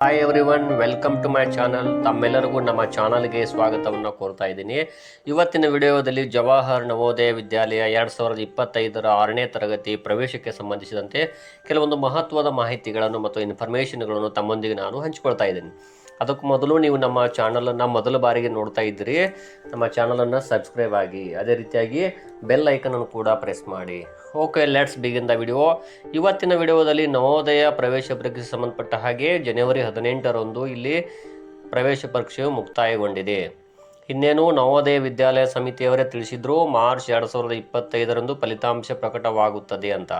Hi everyone welcome to my channel ತಮ್ಮೆಲ್ಲರಿಗೂ ನಮ್ಮ ಚಾನಲ್ಗೆ ಸ್ವಾಗತವನ್ನು ಕೋರ್ತಾ ಇದ್ದೀನಿ. ಇವತ್ತಿನ ವಿಡಿಯೋದಲ್ಲಿ ಜವಾಹರ್ ನವೋದಯ ವಿದ್ಯಾಲಯ ಎರಡು ಸಾವಿರದ ಇಪ್ಪತ್ತೈದರ ಆರನೇ ತರಗತಿ ಪ್ರವೇಶಕ್ಕೆ ಸಂಬಂಧಿಸಿದಂತೆ ಕೆಲವೊಂದು ಮಹತ್ವದ ಮಾಹಿತಿಗಳನ್ನು ಮತ್ತು ಇನ್ಫಾರ್ಮೇಷನ್ಗಳನ್ನು ತಮ್ಮೊಂದಿಗೆ ನಾನು ಹಂಚಿಕೊಳ್ತಾ ಇದ್ದೀನಿ. ಅದಕ್ಕೂ ಮೊದಲು ನೀವು ನಮ್ಮ ಚಾನಲನ್ನು ಮೊದಲ ಬಾರಿಗೆ ನೋಡ್ತಾ ಇದ್ದೀರಿ. ನಮ್ಮ ಚಾನಲನ್ನು ಸಬ್ಸ್ಕ್ರೈಬ್ ಆಗಿ, ಅದೇ ರೀತಿಯಾಗಿ ಬೆಲ್ ಐಕನನ್ನು ಕೂಡ ಪ್ರೆಸ್ ಮಾಡಿ. Okay let's begin the video ಇವತ್ತಿನ ವಿಡಿಯೋದಲ್ಲಿ ನವೋದಯ ಪ್ರವೇಶ ಪರೀಕ್ಷೆ ಸಂಬಂಧಪಟ್ಟ ಹಾಗೆ ಜನವರಿ ಹದಿನೆಂಟರಂದು ಇಲ್ಲಿ ಪ್ರವೇಶ ಪರೀಕ್ಷೆಯು ಮುಕ್ತಾಯಗೊಂಡಿದೆ. ಇನ್ನೇನು ನವೋದಯ ವಿದ್ಯಾಲಯ ಸಮಿತಿಯವರೇ ತಿಳಿಸಿದ್ರು ಮಾರ್ಚ್ ಎರಡು ಸಾವಿರದ ಇಪ್ಪತ್ತೈದರಂದು ಫಲಿತಾಂಶ ಪ್ರಕಟವಾಗುತ್ತದೆ ಅಂತ.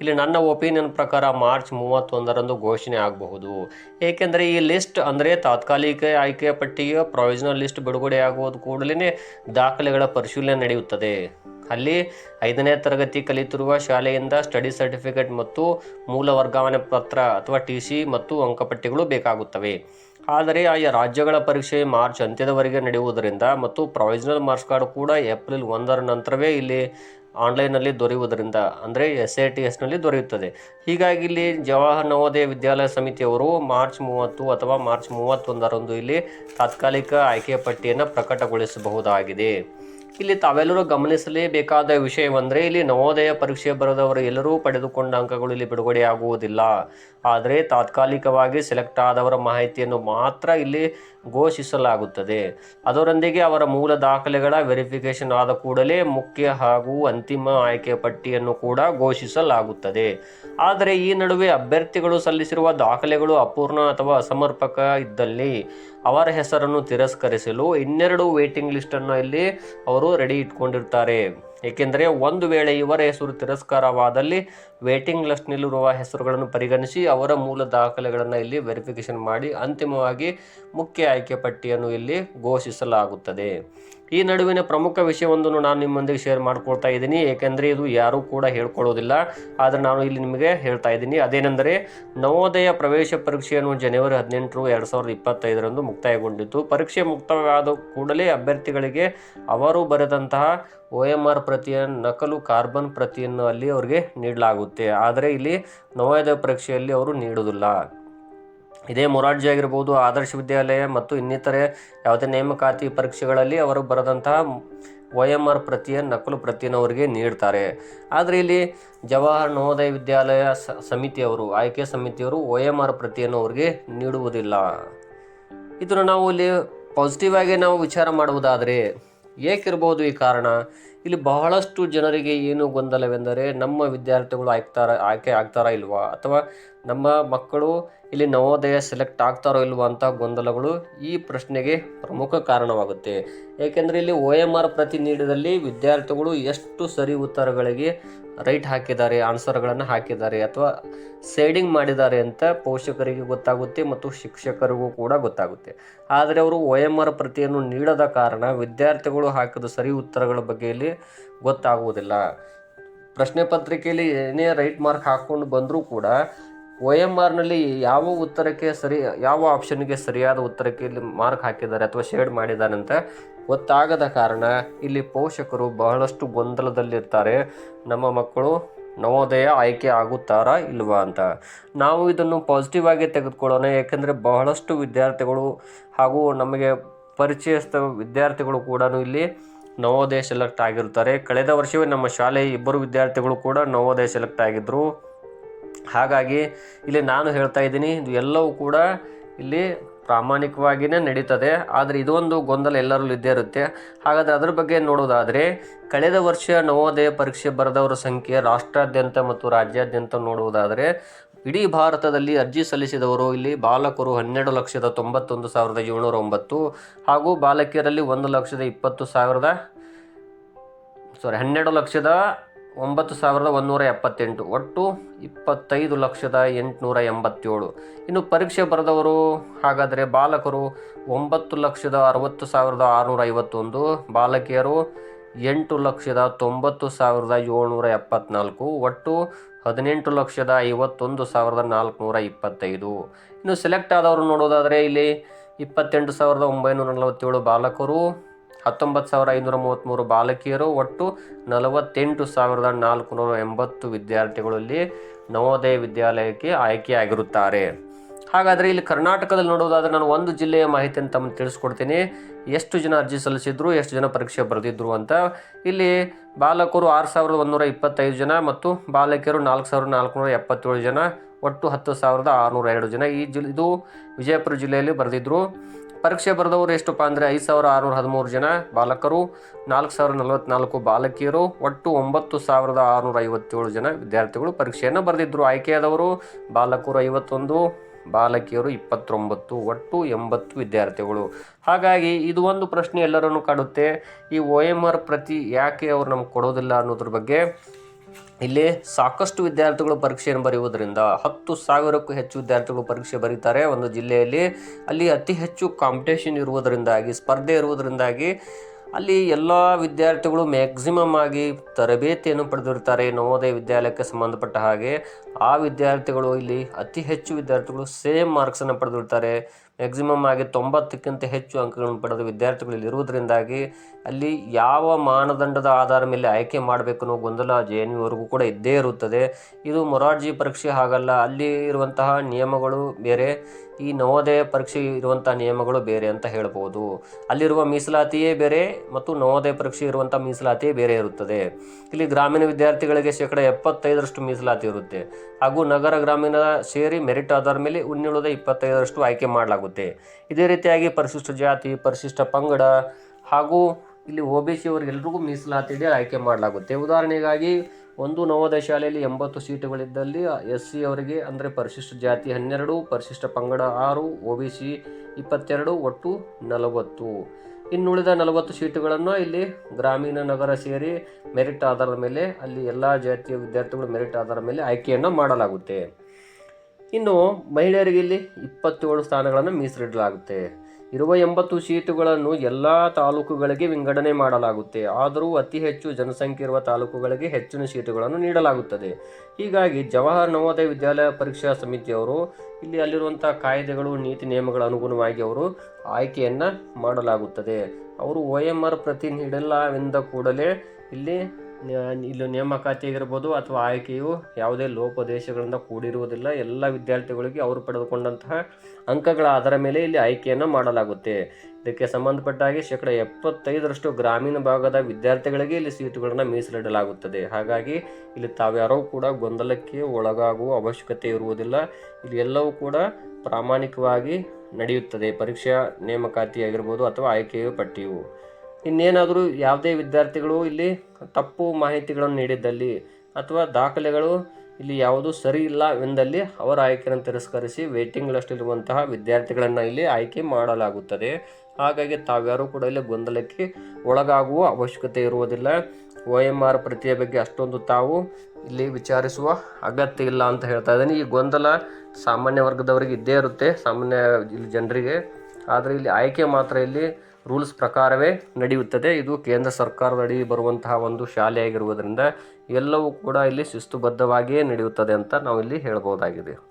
ಇಲ್ಲಿ ನನ್ನ ಒಪಿನಿಯನ್ ಪ್ರಕಾರ ಮಾರ್ಚ್ ಮೂವತ್ತೊಂದರಂದು ಘೋಷಣೆ ಆಗಬಹುದು. ಏಕೆಂದರೆ ಈ ಲಿಸ್ಟ್ ಅಂದರೆ ತಾತ್ಕಾಲಿಕ ಆಯ್ಕೆ ಪಟ್ಟಿಯ ಪ್ರೊವಿಷನಲ್ ಲಿಸ್ಟ್ ಬಿಡುಗಡೆಯಾಗುವುದು ಕೂಡಲೇ ದಾಖಲೆಗಳ ಪರಿಶೀಲನೆ ನಡೆಯುತ್ತದೆ. ಅಲ್ಲಿ ಐದನೇ ತರಗತಿ ಕಲಿತಿರುವ ಶಾಲೆಯಿಂದ ಸ್ಟಡಿ ಸರ್ಟಿಫಿಕೇಟ್ ಮತ್ತು ಮೂಲ ವರ್ಗಾವಣೆ ಪತ್ರ ಅಥವಾ ಟಿ ಸಿ ಮತ್ತು ಅಂಕಪಟ್ಟಿಗಳು ಬೇಕಾಗುತ್ತವೆ. ಆದರೆ ಆಯಾ ರಾಜ್ಯಗಳ ಪರೀಕ್ಷೆ ಮಾರ್ಚ್ ಅಂತ್ಯದವರೆಗೆ ನಡೆಯುವುದರಿಂದ ಮತ್ತು ಪ್ರೊವಿಷನಲ್ ಮಾರ್ಕ್ಸ್ ಕಾರ್ಡ್ ಕೂಡ ಏಪ್ರಿಲ್ ಒಂದರ ನಂತರವೇ ಇಲ್ಲಿ ಆನ್ಲೈನ್ನಲ್ಲಿ ದೊರೆಯುವುದರಿಂದ, ಅಂದರೆ ಎಸ್ ಐ ಟಿ ಎಸ್ನಲ್ಲಿ ದೊರೆಯುತ್ತದೆ. ಹೀಗಾಗಿ ಇಲ್ಲಿ ಜವಾಹರ್ ನವೋದಯ ವಿದ್ಯಾಲಯ ಸಮಿತಿಯವರು ಮಾರ್ಚ್ ಮೂವತ್ತು ಅಥವಾ ಮಾರ್ಚ್ ಮೂವತ್ತೊಂದರಂದು ಇಲ್ಲಿ ತಾತ್ಕಾಲಿಕ ಆಯ್ಕೆ ಪಟ್ಟಿಯನ್ನು ಪ್ರಕಟಗೊಳಿಸಬಹುದಾಗಿದೆ. ಇಲ್ಲಿ ತಾವೆಲ್ಲರೂ ಗಮನಿಸಲೇಬೇಕಾದ ವಿಷಯವೆಂದರೆ ಇಲ್ಲಿ ನವೋದಯ ಪರೀಕ್ಷೆ ಬರೆದವರು ಎಲ್ಲರೂ ಪಡೆದುಕೊಂಡ ಅಂಕಗಳು ಇಲ್ಲಿ ಬಿಡುಗಡೆಯಾಗುವುದಿಲ್ಲ. ಆದರೆ ತಾತ್ಕಾಲಿಕವಾಗಿ ಸೆಲೆಕ್ಟ್ ಆದವರ ಮಾಹಿತಿಯನ್ನು ಮಾತ್ರ ಇಲ್ಲಿ ಘೋಷಿಸಲಾಗುತ್ತದೆ. ಅದರೊಂದಿಗೆ ಅವರ ಮೂಲ ದಾಖಲೆಗಳ ವೆರಿಫಿಕೇಶನ್ ಆದ ಕೂಡಲೇ ಮುಖ್ಯ ಹಾಗೂ ಅಂತಿಮ ಆಯ್ಕೆ ಪಟ್ಟಿಯನ್ನು ಕೂಡ ಘೋಷಿಸಲಾಗುತ್ತದೆ. ಆದರೆ ಈ ನಡುವೆ ಅಭ್ಯರ್ಥಿಗಳು ಸಲ್ಲಿಸಿರುವ ದಾಖಲೆಗಳು ಅಪೂರ್ಣ ಅಥವಾ ಅಸಮರ್ಪಕ ಇದ್ದಲ್ಲಿ ಅವರ ಹೆಸರನ್ನು ತಿರಸ್ಕರಿಸಲು ಇನ್ನೆರಡು ವೇಟಿಂಗ್ ಲಿಸ್ಟನ್ನು ಇಲ್ಲಿ ಅವರು ರೆಡಿ ಇಟ್ಕೊಂಡಿರ್ತಾರೆ. ಏಕೆಂದರೆ ಒಂದು ವೇಳೆ ಇವರ ಹೆಸರು ತಿರಸ್ಕಾರವಾದಲ್ಲಿ ವೇಟಿಂಗ್ ಲಿಸ್ಟ್ನಲ್ಲಿರುವ ಹೆಸರುಗಳನ್ನು ಪರಿಗಣಿಸಿ ಅವರ ಮೂಲ ದಾಖಲೆಗಳನ್ನು ಇಲ್ಲಿ ವೆರಿಫಿಕೇಶನ್ ಮಾಡಿ ಅಂತಿಮವಾಗಿ ಮುಖ್ಯ ಆಯ್ಕೆ ಪಟ್ಟಿಯನ್ನು ಇಲ್ಲಿ ಘೋಷಿಸಲಾಗುತ್ತದೆ. ಈ ನಡುವಿನ ಪ್ರಮುಖ ವಿಷಯವೊಂದನ್ನು ನಾನು ನಿಮ್ಮೊಂದಿಗೆ ಶೇರ್ ಮಾಡ್ಕೊಳ್ತಾ ಇದ್ದೀನಿ. ಏಕೆಂದರೆ ಇದು ಯಾರೂ ಕೂಡ ಹೇಳ್ಕೊಳ್ಳೋದಿಲ್ಲ ಆದರೆ ನಾನು ಇಲ್ಲಿ ನಿಮಗೆ ಹೇಳ್ತಾ ಇದ್ದೀನಿ. ಅದೇನೆಂದರೆ, ನವೋದಯ ಪ್ರವೇಶ ಪರೀಕ್ಷೆಯನ್ನು ಜನವರಿ ಹದಿನೆಂಟರು ಎರಡು ಸಾವಿರದ ಇಪ್ಪತ್ತೈದರಂದು ಮುಕ್ತಾಯಗೊಂಡಿತ್ತು. ಪರೀಕ್ಷೆ ಮುಕ್ತವಾದ ಕೂಡಲೇ ಅಭ್ಯರ್ಥಿಗಳಿಗೆ ಅವರು ಬರೆದಂತಹ ಒ ಎಂ ಆರ್ ಪ್ರತಿಯ ನಕಲು ಕಾರ್ಬನ್ ಪ್ರತಿಯನ್ನು ಅಲ್ಲಿ ಅವರಿಗೆ ನೀಡಲಾಗುತ್ತೆ. ಆದರೆ ಇಲ್ಲಿ ನವೋದಯ ಪರೀಕ್ಷೆಯಲ್ಲಿ ಅವರು ನೀಡುವುದಿಲ್ಲ. ಇದೇ ಮೊರಾರ್ಜಿ ಆಗಿರ್ಬೋದು ಆದರ್ಶ ವಿದ್ಯಾಲಯ ಮತ್ತು ಇನ್ನಿತರೆ ಯಾವುದೇ ನೇಮಕಾತಿ ಪರೀಕ್ಷೆಗಳಲ್ಲಿ ಅವರು ಬರೆದಂತಹ ಒ ಎಂ ಆರ್ ಪ್ರತಿಯ ನಕಲು ಪ್ರತಿಯನ್ನು ಅವರಿಗೆ ನೀಡ್ತಾರೆ. ಆದರೆ ಇಲ್ಲಿ ಜವಾಹರ್ ನವೋದಯ ವಿದ್ಯಾಲಯ ಸಮಿತಿಯವರು, ಆಯ್ಕೆ ಸಮಿತಿಯವರು ಒ ಎಂ ಆರ್ ಪ್ರತಿಯನ್ನು ಅವರಿಗೆ ನೀಡುವುದಿಲ್ಲ. ಇದನ್ನು ನಾವು ಇಲ್ಲಿ ಪಾಸಿಟಿವ್ ಆಗಿ ನಾವು ವಿಚಾರ ಮಾಡುವುದಾದರೆ, ಏಕಿರ್ಬೋದು ಈ ಕಾರಣ, ಇಲ್ಲಿ ಬಹಳಷ್ಟು ಜನರಿಗೆ ಏನು ಗೊಂದಲವೆಂದರೆ ನಮ್ಮ ವಿದ್ಯಾರ್ಥಿಗಳು ಆಯ್ತಾರ ಆಯ್ಕೆ ಆಗ್ತಾರಾ ಇಲ್ವಾ? ಅಥವಾ ನಮ್ಮ ಮಕ್ಕಳು ಇಲ್ಲಿ ನವೋದಯ ಸೆಲೆಕ್ಟ್ ಆಗ್ತಾರೋ ಇಲ್ವೋ ಅಂತ ಗೊಂದಲಗಳು ಈ ಪ್ರಶ್ನೆಗೆ ಪ್ರಮುಖ ಕಾರಣವಾಗುತ್ತೆ. ಏಕೆಂದರೆ ಇಲ್ಲಿ ಒ ಎಂ ಆರ್ ಪ್ರತಿ ನೀಡಿದಲ್ಲಿ ವಿದ್ಯಾರ್ಥಿಗಳು ಎಷ್ಟು ಸರಿ ಉತ್ತರಗಳಿಗೆ ರೈಟ್ ಹಾಕಿದ್ದಾರೆ ಆನ್ಸರ್ಗಳನ್ನು ಹಾಕಿದ್ದಾರೆ ಅಥವಾ ಸೇಡಿಂಗ್ ಮಾಡಿದ್ದಾರೆ ಅಂತ ಪೋಷಕರಿಗೆ ಗೊತ್ತಾಗುತ್ತೆ ಮತ್ತು ಶಿಕ್ಷಕರಿಗೂ ಕೂಡ ಗೊತ್ತಾಗುತ್ತೆ. ಆದರೆ ಅವರು ಒ ಎಂ ಆರ್ ಪ್ರತಿಯನ್ನು ನೀಡದ ಕಾರಣ ವಿದ್ಯಾರ್ಥಿಗಳು ಹಾಕಿದ ಸರಿ ಉತ್ತರಗಳ ಬಗ್ಗೆ ಇಲ್ಲಿ ಗೊತ್ತಾಗುವುದಿಲ್ಲ. ಪ್ರಶ್ನೆ ಪತ್ರಿಕೆಯಲ್ಲಿ ಏನೇ ರೈಟ್ ಮಾರ್ಕ್ ಹಾಕ್ಕೊಂಡು ಬಂದರೂ ಕೂಡ ಒ ಎಂ ಆರ್ನಲ್ಲಿ ಯಾವ ಉತ್ತರಕ್ಕೆ ಸರಿ, ಯಾವ ಆಪ್ಷನ್ಗೆ ಸರಿಯಾದ ಉತ್ತರಕ್ಕೆ ಇಲ್ಲಿ ಮಾರ್ಕ್ ಹಾಕಿದ್ದಾರೆ ಅಥವಾ ಶೇಡ್ ಮಾಡಿದ್ದಾರೆ ಅಂತ ಗೊತ್ತಾಗದ ಕಾರಣ ಇಲ್ಲಿ ಪೋಷಕರು ಬಹಳಷ್ಟು ಗೊಂದಲದಲ್ಲಿರ್ತಾರೆ. ನಮ್ಮ ಮಕ್ಕಳು ನವೋದಯ ಆಯ್ಕೆ ಆಗುತ್ತಾರಾ ಇಲ್ವಾ ಅಂತ. ನಾವು ಇದನ್ನು ಪಾಸಿಟಿವ್ ಆಗಿ ತೆಗೆದುಕೊಳ್ಳೋಣ ಏಕೆಂದರೆ ಬಹಳಷ್ಟು ವಿದ್ಯಾರ್ಥಿಗಳು ಹಾಗೂ ನಮಗೆ ಪರಿಚಯಸ್ಥ ವಿದ್ಯಾರ್ಥಿಗಳು ಕೂಡ ಇಲ್ಲಿ ನವೋದಯ ಸೆಲೆಕ್ಟ್ ಆಗಿರ್ತಾರೆ ಕಳೆದ ವರ್ಷವೇ ನಮ್ಮ ಶಾಲೆಯ ಇಬ್ಬರು ವಿದ್ಯಾರ್ಥಿಗಳು ಕೂಡ ನವೋದಯ ಸೆಲೆಕ್ಟ್ ಆಗಿದ್ದರು ಹಾಗಾಗಿ ಇಲ್ಲಿ ನಾನು ಹೇಳ್ತಾ ಇದ್ದೀನಿ, ಇದು ಎಲ್ಲವೂ ಕೂಡ ಇಲ್ಲಿ ಪ್ರಾಮಾಣಿಕವಾಗಿಯೇ ನಡೀತದೆ. ಆದರೆ ಇದೊಂದು ಗೊಂದಲ ಎಲ್ಲರಲ್ಲೂ ಇದ್ದೇ ಇರುತ್ತೆ. ಹಾಗಾದರೆ ಅದರ ಬಗ್ಗೆ ನೋಡೋದಾದರೆ, ಕಳೆದ ವರ್ಷ ನವೋದಯ ಪರೀಕ್ಷೆ ಬರೆದವರ ಸಂಖ್ಯೆ ರಾಷ್ಟ್ರಾದ್ಯಂತ ಮತ್ತು ರಾಜ್ಯಾದ್ಯಂತ ನೋಡುವುದಾದರೆ, ಇಡೀ ಭಾರತದಲ್ಲಿ ಅರ್ಜಿ ಸಲ್ಲಿಸಿದವರು ಇಲ್ಲಿ ಬಾಲಕರು ಹನ್ನೆರಡು ಲಕ್ಷದ ತೊಂಬತ್ತೊಂದು ಸಾವಿರದ ಏಳ್ನೂರ ಒಂಬತ್ತು ಹಾಗೂ ಬಾಲಕಿಯರಲ್ಲಿ ಒಂದು ಲಕ್ಷದ ಇಪ್ಪತ್ತು ಸಾವಿರದ ಸಾರಿ ಹನ್ನೆರಡು ಲಕ್ಷದ ಒಂಬತ್ತು ಸಾವಿರದ ಒಂದೂರ ಎಪ್ಪತ್ತೆಂಟು, ಒಟ್ಟು ಇಪ್ಪತ್ತೈದು ಲಕ್ಷದ ಎಂಟುನೂರ ಎಂಬತ್ತೇಳು. ಇನ್ನು ಪರೀಕ್ಷೆ ಬರೆದವರು ಹಾಗಾದರೆ ಬಾಲಕರು ಒಂಬತ್ತು ಲಕ್ಷದ ಅರವತ್ತು ಸಾವಿರದ ಆರುನೂರ ಐವತ್ತೊಂದು, ಬಾಲಕಿಯರು ಎಂಟು ಲಕ್ಷದ ತೊಂಬತ್ತು ಸಾವಿರದ ಏಳ್ನೂರ ಎಪ್ಪತ್ನಾಲ್ಕು, ಒಟ್ಟು ಹದಿನೆಂಟು ಲಕ್ಷದ ಐವತ್ತೊಂದು ಸಾವಿರದ ನಾಲ್ಕುನೂರ ಇಪ್ಪತ್ತೈದು. ಇನ್ನು ಸೆಲೆಕ್ಟ್ ಆದವರು ನೋಡೋದಾದರೆ ಇಲ್ಲಿ ಇಪ್ಪತ್ತೆಂಟು ಸಾವಿರದ ಒಂಬೈನೂರ ನಲವತ್ತೇಳು ಬಾಲಕರು ಹತ್ತೊಂಬತ್ತು ಸಾವಿರ ಐನೂರ ಮೂವತ್ತ್ಮೂರು ಬಾಲಕಿಯರು ಒಟ್ಟು ನಲವತ್ತೆಂಟು ಸಾವಿರದ ನಾಲ್ಕುನೂರ ಎಂಬತ್ತು ವಿದ್ಯಾರ್ಥಿಗಳಲ್ಲಿ ನವೋದಯ ವಿದ್ಯಾಲಯಕ್ಕೆ ಆಯ್ಕೆಯಾಗಿರುತ್ತಾರೆ. ಹಾಗಾದರೆ ಇಲ್ಲಿ ಕರ್ನಾಟಕದಲ್ಲಿ ನೋಡೋದಾದ್ರೆ ನಾನು ಒಂದು ಜಿಲ್ಲೆಯ ಮಾಹಿತಿಯನ್ನು ತಮ್ಮ ತಿಳಿಸ್ಕೊಡ್ತೀನಿ. ಎಷ್ಟು ಜನ ಅರ್ಜಿ ಸಲ್ಲಿಸಿದ್ರು, ಎಷ್ಟು ಜನ ಪರೀಕ್ಷೆ ಬರೆದಿದ್ರು ಅಂತ. ಇಲ್ಲಿ ಬಾಲಕರು ಆರು ಸಾವಿರದ ಒಂದೂರ ಇಪ್ಪತ್ತೈದು ಜನ ಮತ್ತು ಬಾಲಕಿಯರು ನಾಲ್ಕು ಸಾವಿರದ ನಾಲ್ಕುನೂರ ಎಪ್ಪತ್ತೇಳು ಜನ, ಒಟ್ಟು ಹತ್ತು ಸಾವಿರದ ಆರುನೂರ ಎರಡು ಜನ. ಈ ಜಿಲ್, ಇದು ವಿಜಯಪುರ ಜಿಲ್ಲೆಯಲ್ಲಿ ಬರೆದಿದ್ರು. ಪರೀಕ್ಷೆ ಬರೆದವರು ಎಷ್ಟಪ್ಪ ಅಂದರೆ ಐದು ಸಾವಿರ ಆರುನೂರ ಹದಿಮೂರು ಜನ ಬಾಲಕರು, ನಾಲ್ಕು ಸಾವಿರ ನಲವತ್ನಾಲ್ಕು ಬಾಲಕಿಯರು, ಒಟ್ಟು ಒಂಬತ್ತು ಸಾವಿರದ ಆರುನೂರ ಐವತ್ತೇಳು ಜನ ವಿದ್ಯಾರ್ಥಿಗಳು ಪರೀಕ್ಷೆಯನ್ನು ಬರೆದಿದ್ದರು ಆಯ್ಕೆಯಾದವರು ಬಾಲಕರು ಐವತ್ತೊಂದು, ಬಾಲಕಿಯರು ಇಪ್ಪತ್ತೊಂಬತ್ತು, ಒಟ್ಟು ಎಂಬತ್ತು ವಿದ್ಯಾರ್ಥಿಗಳು. ಹಾಗಾಗಿ ಇದು ಒಂದು ಪ್ರಶ್ನೆ ಎಲ್ಲರನ್ನು ಕಾಡುತ್ತೆ. ಈ ಒ ಎಂ ಆರ್ ಪ್ರತಿ ಯಾಕೆ ಅವ್ರು ನಮ್ಗೆ ಕೊಡೋದಿಲ್ಲ ಅನ್ನೋದ್ರ ಬಗ್ಗೆ ಇಲ್ಲಿ ಸಾಕಷ್ಟು ವಿದ್ಯಾರ್ಥಿಗಳು ಪರೀಕ್ಷೆಯನ್ನು ಬರೆಯುವುದರಿಂದ ಹತ್ತು ಸಾವಿರಕ್ಕೂ ಹೆಚ್ಚು ವಿದ್ಯಾರ್ಥಿಗಳು ಪರೀಕ್ಷೆ ಬರೀತಾರೆ. ಒಂದು ಜಿಲ್ಲೆಯಲ್ಲಿ ಅಲ್ಲಿ ಅತಿ ಹೆಚ್ಚು ಕಾಂಪಿಟೇಷನ್ ಇರುವುದರಿಂದಾಗಿ, ಸ್ಪರ್ಧೆ ಇರುವುದರಿಂದಾಗಿ ಅಲ್ಲಿ ಎಲ್ಲ ವಿದ್ಯಾರ್ಥಿಗಳು ಮ್ಯಾಕ್ಸಿಮಮ್ ಆಗಿ ತರಬೇತಿಯನ್ನು ಪಡೆದಿರ್ತಾರೆ ನವೋದಯ ವಿದ್ಯಾಲಯಕ್ಕೆ ಸಂಬಂಧಪಟ್ಟ ಹಾಗೆ. ಆ ವಿದ್ಯಾರ್ಥಿಗಳು ಇಲ್ಲಿ ಅತಿ ಹೆಚ್ಚು ವಿದ್ಯಾರ್ಥಿಗಳು ಸೇಮ್ ಮಾರ್ಕ್ಸನ್ನು ಪಡೆದಿರ್ತಾರೆ ಮ್ಯಾಕ್ಸಿಮಮ್ ಆಗಿ ತೊಂಬತ್ತಕ್ಕಿಂತ ಹೆಚ್ಚು ಅಂಕಗಳನ್ನು ಪಡೆದ ವಿದ್ಯಾರ್ಥಿಗಳು ಇಲ್ಲಿ ಇರುವುದರಿಂದಾಗಿ ಅಲ್ಲಿ ಯಾವ ಮಾನದಂಡದ ಆಧಾರ ಮೇಲೆ ಆಯ್ಕೆ ಮಾಡಬೇಕು ಅನ್ನೋ ಗೊಂದಲ ಜೆ ಎನ್ ಕೂಡ ಇದ್ದೇ ಇರುತ್ತದೆ. ಇದು ಮೊರಾರ್ಜಿ ಪರೀಕ್ಷೆ ಹಾಗಲ್ಲ, ಅಲ್ಲಿ ಇರುವಂತಹ ನಿಯಮಗಳು ಬೇರೆ, ಈ ನವೋದಯ ಪರೀಕ್ಷೆ ಇರುವಂಥ ನಿಯಮಗಳು ಬೇರೆ ಅಂತ ಹೇಳ್ಬೋದು. ಅಲ್ಲಿರುವ ಮೀಸಲಾತಿಯೇ ಬೇರೆ ಮತ್ತು ನವೋದಯ ಪರೀಕ್ಷೆ ಇರುವಂಥ ಮೀಸಲಾತಿಯೇ ಬೇರೆ ಇರುತ್ತದೆ. ಇಲ್ಲಿ ಗ್ರಾಮೀಣ ವಿದ್ಯಾರ್ಥಿಗಳಿಗೆ ಶೇಕಡ ಎಪ್ಪತ್ತೈದರಷ್ಟು ಮೀಸಲಾತಿ ಇರುತ್ತೆ. ಹಾಗೂ ನಗರ ಗ್ರಾಮೀಣ ಸೇರಿ ಮೆರಿಟ್ ಆಧಾರ ಮೇಲೆ ಇನ್ನುಳಿದ ಇಪ್ಪತ್ತೈದರಷ್ಟು ಆಯ್ಕೆ ಮಾಡಲಾಗುತ್ತೆ. ಇದೇ ರೀತಿಯಾಗಿ ಪರಿಶಿಷ್ಟ ಜಾತಿ, ಪರಿಶಿಷ್ಟ ಪಂಗಡ ಹಾಗೂ ಇಲ್ಲಿ ಒ ಬಿ ಸಿ ಅವರಿಗೆಲ್ರಿಗೂ ಮೀಸಲಾತಿಗೆ ಆಯ್ಕೆ ಮಾಡಲಾಗುತ್ತೆ. ಉದಾಹರಣೆಗಾಗಿ, ಒಂದು ನವೋದಯ ಶಾಲೆಯಲ್ಲಿ ಎಂಬತ್ತು ಸೀಟುಗಳಿದ್ದಲ್ಲಿ ಎಸ್ ಸಿ ಅವರಿಗೆ ಅಂದರೆ ಪರಿಶಿಷ್ಟ ಜಾತಿ ಹನ್ನೆರಡು, ಪರಿಶಿಷ್ಟ ಪಂಗಡ ಆರು ಒ ಬಿ ಸಿ ಇಪ್ಪತ್ತೆರಡು, ಒಟ್ಟು ನಲವತ್ತು. ಇನ್ನುಳಿದ ನಲವತ್ತು ಸೀಟುಗಳನ್ನು ಇಲ್ಲಿ ಗ್ರಾಮೀಣ ನಗರ ಸೇರಿ ಮೆರಿಟ್ ಆಧಾರದ ಮೇಲೆ, ಅಲ್ಲಿ ಎಲ್ಲ ಜಾತಿಯ ವಿದ್ಯಾರ್ಥಿಗಳು ಮೆರಿಟ್ ಆಧಾರದ ಮೇಲೆ ಆಯ್ಕೆಯನ್ನು ಮಾಡಲಾಗುತ್ತೆ. ಇನ್ನು ಮಹಿಳೆಯರಿಗೆ ಇಲ್ಲಿ ಇಪ್ಪತ್ತೇಳು ಸ್ಥಾನಗಳನ್ನು ಮೀಸಲಿಡಲಾಗುತ್ತೆ. ಇರುವ ಎಂಬತ್ತು ಸೀಟುಗಳನ್ನು ಎಲ್ಲ ತಾಲೂಕುಗಳಿಗೆ ವಿಂಗಡಣೆ ಮಾಡಲಾಗುತ್ತೆ. ಆದರೂ ಅತಿ ಹೆಚ್ಚು ಜನಸಂಖ್ಯೆ ಇರುವ ತಾಲೂಕುಗಳಿಗೆ ಹೆಚ್ಚಿನ ಸೀಟುಗಳನ್ನು ನೀಡಲಾಗುತ್ತದೆ. ಹೀಗಾಗಿ ಜವಾಹರ್ ನವೋದಯ ವಿದ್ಯಾಲಯ ಪರೀಕ್ಷಾ ಸಮಿತಿಯವರು ಇಲ್ಲಿ ಅಲ್ಲಿರುವಂಥ ಕಾಯ್ದೆಗಳು, ನೀತಿ ನಿಯಮಗಳ ಅನುಗುಣವಾಗಿ ಅವರು ಆಯ್ಕೆಯನ್ನು ಮಾಡಲಾಗುತ್ತದೆ. ಅವರು ಒ ಎಂ ಆರ್ ಪ್ರತಿ ನೀಡಲ್ಲವೆಂದ ಕೂಡಲೇ ಇಲ್ಲಿ ಇಲ್ಲಿ ನೇಮಕಾತಿ ಆಗಿರ್ಬೋದು ಅಥವಾ ಆಯ್ಕೆಯು ಯಾವುದೇ ಲೋಪದೇಶಗಳಿಂದ ಕೂಡಿರುವುದಿಲ್ಲ. ಎಲ್ಲ ವಿದ್ಯಾರ್ಥಿಗಳಿಗೆ ಅವರು ಪಡೆದುಕೊಂಡಂತಹ ಅಂಕಗಳ ಆಧಾರ ಮೇಲೆ ಇಲ್ಲಿ ಆಯ್ಕೆಯನ್ನು ಮಾಡಲಾಗುತ್ತೆ. ಇದಕ್ಕೆ ಸಂಬಂಧಪಟ್ಟ ಹಾಗೆ ಶೇಕಡ ಎಪ್ಪತ್ತೈದರಷ್ಟು ಗ್ರಾಮೀಣ ಭಾಗದ ವಿದ್ಯಾರ್ಥಿಗಳಿಗೆ ಇಲ್ಲಿ ಸೀಟುಗಳನ್ನು ಮೀಸಲಿಡಲಾಗುತ್ತದೆ. ಹಾಗಾಗಿ ಇಲ್ಲಿ ತಾವ್ಯಾರೂ ಕೂಡ ಗೊಂದಲಕ್ಕೆ ಒಳಗಾಗುವ ಅವಶ್ಯಕತೆ ಇರುವುದಿಲ್ಲ. ಇಲ್ಲಿ ಎಲ್ಲವೂ ಕೂಡ ಪ್ರಾಮಾಣಿಕವಾಗಿ ನಡೆಯುತ್ತದೆ. ಪರೀಕ್ಷಾ ನೇಮಕಾತಿ ಆಗಿರ್ಬೋದು ಅಥವಾ ಆಯ್ಕೆಯ ಪಟ್ಟಿಯು. ಇನ್ನೇನಾದರೂ ಯಾವುದೇ ವಿದ್ಯಾರ್ಥಿಗಳು ಇಲ್ಲಿ ತಪ್ಪು ಮಾಹಿತಿಗಳನ್ನು ನೀಡಿದ್ದಲ್ಲಿ ಅಥವಾ ದಾಖಲೆಗಳು ಇಲ್ಲಿ ಯಾವುದು ಸರಿ ಇಲ್ಲ ಎಂದಲ್ಲಿ ಅವರ ಆಯ್ಕೆಯನ್ನು ತಿರಸ್ಕರಿಸಿ ವೇಟಿಂಗ್ ಲಿಸ್ಟಲ್ಲಿರುವಂತಹ ವಿದ್ಯಾರ್ಥಿಗಳನ್ನು ಇಲ್ಲಿ ಆಯ್ಕೆ ಮಾಡಲಾಗುತ್ತದೆ. ಹಾಗಾಗಿ ತಾವ್ಯಾರೂ ಕೂಡ ಇಲ್ಲಿ ಗೊಂದಲಕ್ಕೆ ಒಳಗಾಗುವ ಅವಶ್ಯಕತೆ ಇರುವುದಿಲ್ಲ. ಒ ಎಂ ಆರ್ ಪ್ರತಿಯ ಬಗ್ಗೆ ಅಷ್ಟೊಂದು ತಾವು ಇಲ್ಲಿ ವಿಚಾರಿಸುವ ಅಗತ್ಯ ಇಲ್ಲ ಅಂತ ಹೇಳ್ತಾ ಇದ್ದೀನಿ. ಈ ಗೊಂದಲ ಸಾಮಾನ್ಯ ವರ್ಗದವರಿಗೆ ಇದ್ದೇ ಇರುತ್ತೆ. ಸಾಮಾನ್ಯ ಇಲ್ಲಿ ಜನರಿಗೆ. ಆದರೆ ಇಲ್ಲಿ ಆಯ್ಕೆ ಮಾತ್ರ ಇಲ್ಲಿ ರೂಲ್ಸ್ ಪ್ರಕಾರವೇ ನಡೆಯುತ್ತದೆ. ಇದು ಕೇಂದ್ರ ಸರ್ಕಾರದ ಅಡಿ ಬರುವಂತಹ ಒಂದು ಶಾಲೆಯಾಗಿರುವುದರಿಂದ ಎಲ್ಲವೂ ಕೂಡ ಇಲ್ಲಿ ಶಿಸ್ತುಬದ್ಧವಾಗಿಯೇ ನಡೆಯುತ್ತದೆ ಅಂತ ನಾವು ಇಲ್ಲಿ ಹೇಳ್ಬೋದಾಗಿದೆ.